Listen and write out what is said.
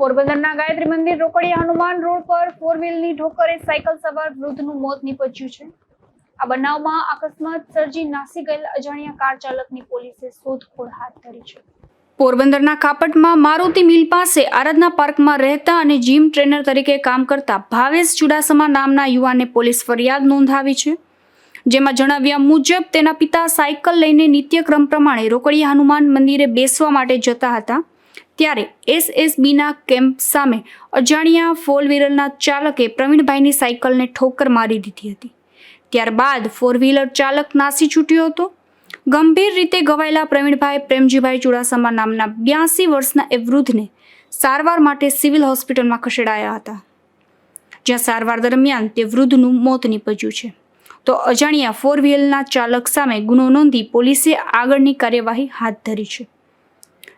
પોરબંદરના ગાયત્રી મંદિર રોકડિયા હનુમાન રોડ પર ફોર વ્હીલની ઠોકરે સાયકલ સવાર વૃદ્ધનું મોત નીપજ્યું છે. આ બનાવમાં અકસ્માત સર્જી નાસી ગયેલ અજાણ્યા કાર ચાલકની પોલીસે શોધખોળ હાથ ધરી છે. પોરબંદરના કાપટમાં મારુતિ મિલ પાસે આરાધના પાર્કમાં રહેતા અને જીમ ટ્રેનર તરીકે કામ કરતા ભાવેશ ચુડાસમા નામના યુવાને પોલીસ ફરિયાદ નોંધાવી છે. જેમાં જણાવ્યા મુજબ, તેના પિતા સાયકલ લઈને નિત્યક્રમ પ્રમાણે રોકડિયા હનુમાન મંદિરે બેસવા માટે જતા હતા. ત્યારે એસએસબીના કેમ્પ સામે અજાણ્યા ફોર વ્હીલરના ચાલકે પ્રવીણભાઈની સાયકલને ઠોકર મારી દીધી હતી. ત્યારબાદ ફોર વ્હીલર ચાલક નાસી છૂટ્યો હતો. ગંભીર રીતે ઘવાયેલા પ્રવીણભાઈ પ્રેમજીભાઈ ચુડાસમા નામના બ્યાસી વર્ષના એ વૃદ્ધને સારવાર માટે સિવિલ હોસ્પિટલમાં ખસેડાયા હતા. જ્યાં સારવાર દરમિયાન તે વૃદ્ધનું મોત નીપજ્યું છે. તો અજાણ્યા ફોર વ્હીલના ચાલક સામે ગુનો નોંધી પોલીસે આગળની કાર્યવાહી હાથ ધરી છે.